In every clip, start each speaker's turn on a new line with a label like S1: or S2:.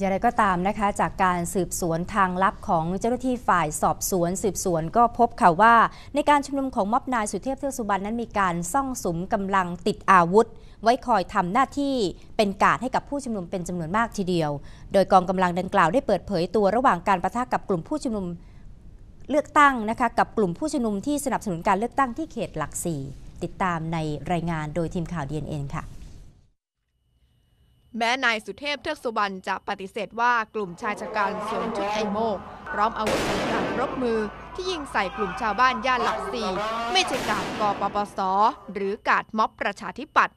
S1: อย่างไรก็ตามนะคะ จากการสืบสวนทางลับของเจ้าหน้าที่ฝ่ายสอบสวน สืบสวนก็พบค่ะว่า ในการชุมนุมของม็อบนายสุเทพเทือกสุบรรณนั้นมีการซ่องสุมกำลังติดอาวุธ ไว้คอยทำหน้าที่เป็นการให้กับผู้ชุมนุมเป็นจำนวนมากทีเดียว โดยกองกำลังดังกล่าวได้เปิดเผยตัวระหว่างการประทะกับกลุ่มผู้ชุมนุมเลือกตั้งนะคะกับกลุ่มผู้ชุมนุมที่สนับสนุนการเลือกตั้งที่เขตหลักสี่ติดตามในรายงานโดยทีมข่าว DNN ค่ะ
S2: แม้นายสุเทพเทือกสุบรรณจะปฏิเสธว่ากลุ่มชายชะกันสวมชุดไอโมกพร้อมอาวุธสงครามรบมือที่ยิงใส่กลุ่มชาวบ้านย่านหลักสี่ไม่ใช่การกปปส หรือกาดม็อบประชาธิปัตย์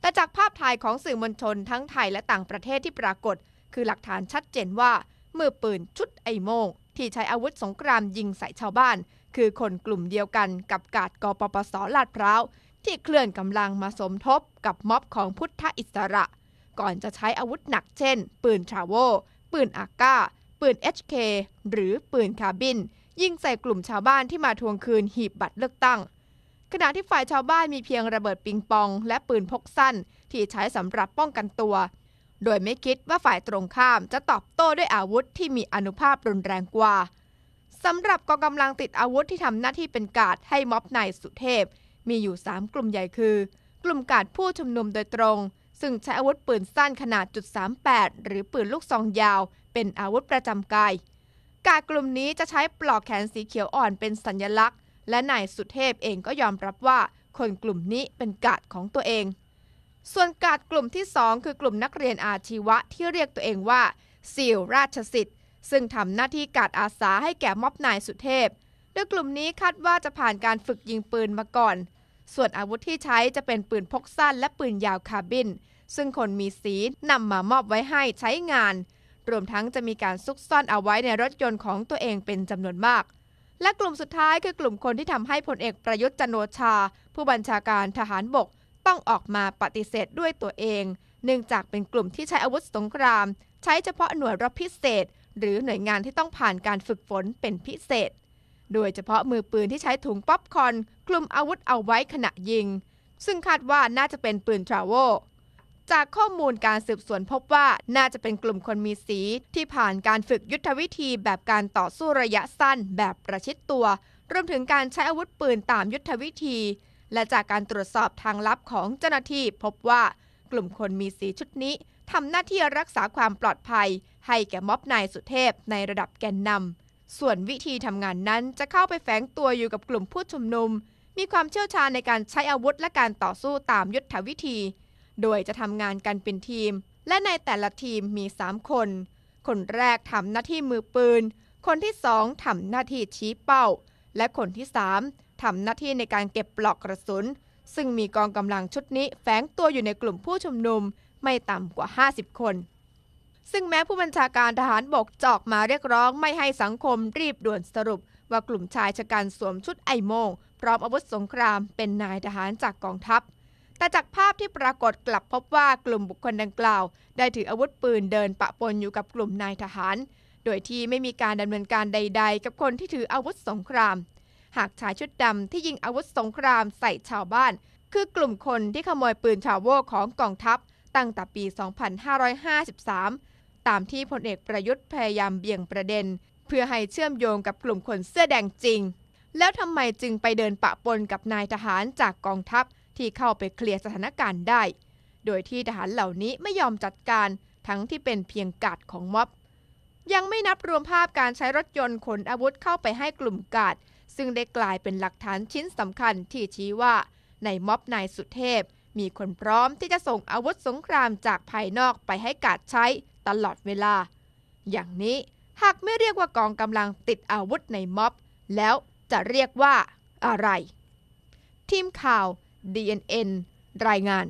S2: แต่จากภาพถ่ายของสื่อมวลชนทั้งไทยและต่างประเทศที่ปรากฏ คือหลักฐานชัดเจนว่ามือปืนชุดไอโมง ที่ใช้อาวุธสงครามยิงใส่ชาวบ้าน คือคนกลุ่มเดียวกันกับกาดกปปสลาดพร้าวที่เคลื่อนกำลังมาสมทบกับม็อบของพุทธอิสระ ก่อนจะใช้อาวุธหนักเช่น ปืนทราโวปืนอาก้าปืน HK หรือปืนคาบิน ยิงใส่กลุ่มชาวบ้านที่มาทวงคืนหีบบัตรเลือกตั้ง ขณะที่ฝ่ายชาวบ้านมีเพียงระเบิดปิงปอง และปืนพกสั้น ที่ใช้สำหรับป้องกันตัว โดยไม่คิดว่าฝ่ายตรงข้ามจะตอบโต้ด้วยอาวุธที่มีอนุภาพรุนแรงกว่าสำหรับกองกำลังติดอาวุธที่ทำหน้าที่เป็นกาดให้ม็อบนายสุเทพ มีอยู่ 3 กลุ่มใหญ่คือ กลุ่มกาดผู้ชุมนุมโดยตรง ซึ่งใช้อาวุธปืนสั้นขนาดจุด38หรือปืนลูกซองยาว เป็นอาวุธประจำกาย กาดกลุ่มนี้จะใช้ปลอกแขนสีเขียวอ่อนเป็นสัญลักษณ์ และนายสุเทพเองก็ยอมรับว่า คนกลุ่มนี้เป็นกาดของตัวเอง ส่วนกาดกลุ่มที่ 2 คือกลุ่มนักเรียนอาชีวะที่เรียกตัวเองว่าซีลราชสิทธิ์ซึ่งทำหน้าที่กาดอาสาให้แก่ม็อบนายสุเทพโดยกลุ่มนี้คาดว่าจะผ่านการฝึกยิงปืนมาก่อน ส่วนอาวุธที่ใช้จะเป็นปืนพกสั้นและปืนยาวคาบิน ซึ่งคนมีสีนำมามอบไว้ให้ใช้งาน รวมทั้งจะมีการซุกซ่อนเอาไว้ในรถยนต์ของตัวเองเป็นจำนวนมาก และกลุ่มสุดท้ายคือกลุ่มคนที่ทำให้พลเอกประยุทธ์จันโอชา ผู้บัญชาการทหารบกต้องออกมาปฏิเสธด้วยตัวเอง เนื่องจากเป็นกลุ่มที่ใช้อาวุธสงคราม ใช้เฉพาะหน่วยรบพิเศษ หรือหน่วยงานที่ต้องผ่านการฝึกฝนเป็นพิเศษ โดยเฉพาะมือปืนที่ใช้ถุงป๊อปคอนกลุ่มอาวุธเอาไว้ขณะยิง ซึ่งคาดว่าน่าจะเป็นปืนทราโวจากข้อมูลการสืบสวนพบว่าน่าจะเป็นกลุ่มคนมีสี ที่ผ่านการฝึกยุทธวิธีแบบการต่อสู้ระยะสั้นแบบประชิดตัว รวมถึงการใช้อาวุธปืนตามยุทธวิธี และจากการตรวจสอบทางลับของเจ้าหน้าที่ พบว่ากลุ่มคนมีสีชุดนี้ทำหน้าที่รักษาความปลอดภัย ให้แก่ม็อบนายสุเทพในระดับแกนนำ ส่วนวิธีทำงานนั้นจะเข้าไปแฝงตัวอยู่กับกลุ่มผู้ชุมนุม มีความเชี่ยวชาญในการใช้อาวุธและการต่อสู้ตามยุทธวิธี โดยจะทำงานกันเป็นทีม และในแต่ละทีมมี 3 คน คนแรกทำหน้าที่มือปืน คนที่สองทำหน้าที่ชี้เป้า และคนที่3ทำหน้าที่ในการเก็บปลอกกระสุน ซึ่งมีกองกำลังชุดนี้แฝงตัวอยู่ในกลุ่มผู้ชุมนุมไม่ต่ำกว่า 50 คน ซึ่งแม้ผู้บัญชาการทหารบกจอกมาเรียกร้องไม่ให้สังคมรีบด่วนสรุป ว่ากลุ่มชายชะกันสวมชุดไอโมง พร้อมอาวุธสงครามเป็นนายทหารจากกองทัพ แต่จากภาพที่ปรากฏกลับพบว่ากลุ่มบุคคลดังกล่าว ได้ถืออาวุธปืนเดินปะปนอยู่กับกลุ่มนายทหาร โดยที่ไม่มีการดำเนินการใด ๆ กับคนที่ถืออาวุธสงคราม หากชายชุดดำที่ยิงอาวุธสงครามใส่ชาวบ้าน คือกลุ่มคนที่ขโมยปืนชาวโวของกองทัพ ตั้งแต่ปี 2553 ตามที่พลเอกประยุทธ์พยายามเบี่ยงประเด็น เพื่อให้เชื่อมโยงกับกลุ่มคนเสื้อแดงจริง แล้วทำไมจึงไปเดินปะปนกับนายทหารจากกองทัพที่เข้าไปเคลียร์สถานการณ์ได้ โดยที่ทหารเหล่านี้ไม่ยอมจัดการทั้งที่เป็นเพียงกาดของม็อบ ยังไม่นับรวมภาพการใช้รถยนต์ขนอาวุธเข้าไปให้กลุ่มกาดซึ่งได้กลายเป็นหลักฐานชิ้นสำคัญที่ชี้ว่าในม็อบนายสุเทพ มีคนพร้อมที่จะส่งอาวุธสงครามจากภายนอกไปให้กาดใช้ ตลอดเวลา อย่างนี้หากไม่เรียกว่ากองกำลังติดอาวุธในม็อบ แล้วจะเรียกว่าอะไร ทีมข่าว DNN รายงาน